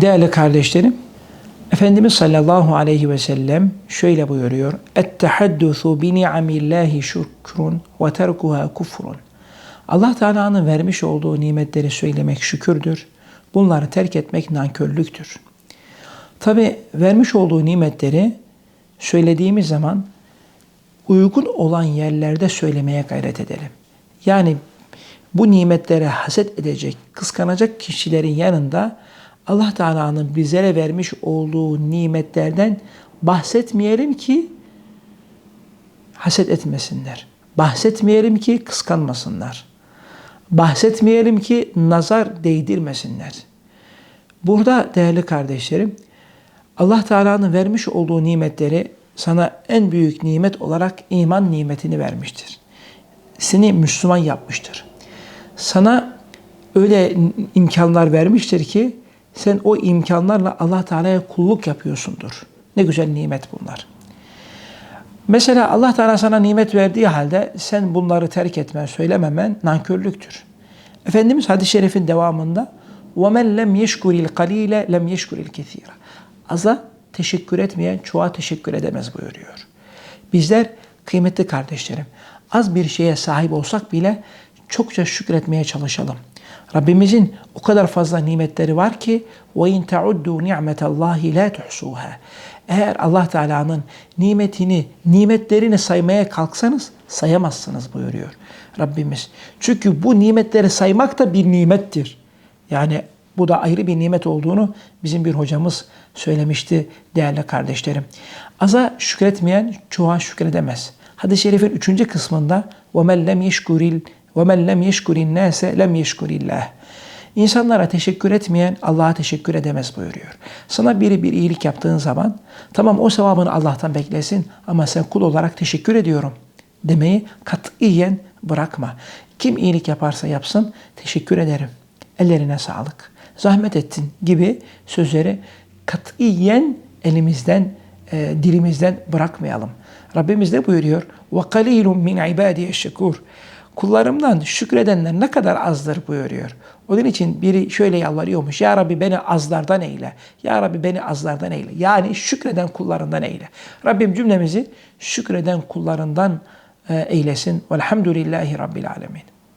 Değerli kardeşlerim, Efendimiz sallallahu aleyhi ve sellem şöyle buyuruyor. Bi ni'amillahi şükrun ve terkuha kufrun. Allah Teala'nın vermiş olduğu nimetleri söylemek şükürdür. Bunları terk etmek nankörlüktür. Tabi vermiş olduğu nimetleri söylediğimiz zaman uygun olan yerlerde söylemeye gayret edelim. Yani bu nimetlere haset edecek, kıskanacak kişilerin yanında Allah Teala'nın bizlere vermiş olduğu nimetlerden bahsetmeyelim ki haset etmesinler. Bahsetmeyelim ki kıskanmasınlar. Bahsetmeyelim ki nazar değdirmesinler. Burada değerli kardeşlerim, Allah Teala'nın vermiş olduğu nimetleri sana en büyük nimet olarak iman nimetini vermiştir. Seni Müslüman yapmıştır. Sana öyle imkanlar vermiştir ki sen o imkanlarla Allah Teala'ya kulluk yapıyorsundur. Ne güzel nimet bunlar. Mesela Allah Teala sana nimet verdiği halde sen bunları terk etmen, söylememen nankörlüktür. Efendimiz hadis-i şerifin devamında وَمَنْ لَمْ يَشْكُرِ الْقَلِيلَ لَمْ يَشْكُرِ الْكَثِيرَ Aza teşekkür etmeyen çoğa teşekkür edemez buyuruyor. Bizler kıymetli kardeşlerim az bir şeye sahip olsak bile çokça şükretmeye çalışalım. Rabbimizin o kadar fazla nimetleri var ki وَاِنْ تَعُدُّوا نِعْمَةَ اللّٰهِ لَا تُحْسُوهَا Eğer Allah Teala'nın nimetini, nimetlerini saymaya kalksanız sayamazsınız buyuruyor Rabbimiz. Çünkü bu nimetleri saymak da bir nimettir. Yani bu da ayrı bir nimet olduğunu bizim bir hocamız söylemişti değerli kardeşlerim. Aza şükretmeyen çoğa şükredemez. Hadis-i şerifin üçüncü kısmında وَمَنْ لَمْ يَشْكُرِ وَمَنْ لَمْ يَشْكُرِ النَّاسَ لَمْ يَشْكُرِ اللّٰهِ İnsanlara teşekkür etmeyen Allah'a teşekkür edemez buyuruyor. Sana biri bir iyilik yaptığın zaman tamam o sevabını Allah'tan beklesin ama sen kul olarak teşekkür ediyorum demeyi katiyen bırakma. Kim iyilik yaparsa yapsın teşekkür ederim. Ellerine sağlık. Zahmet ettin gibi sözleri katiyen elimizden, e, dilimizden bırakmayalım. Rabbimiz de buyuruyor. وَقَلِيلٌ مِنْ عِبَادِيَ الشَّكُورِ Kullarımdan şükredenler ne kadar azdır buyuruyor. Onun için biri şöyle yalvarıyormuş. Ya Rabbi beni azlardan eyle. Ya Rabbi beni azlardan eyle. Yani şükreden kullarından eyle. Rabbim cümlemizi şükreden kullarından e, eylesin. Velhamdülillahi Rabbil Alemin.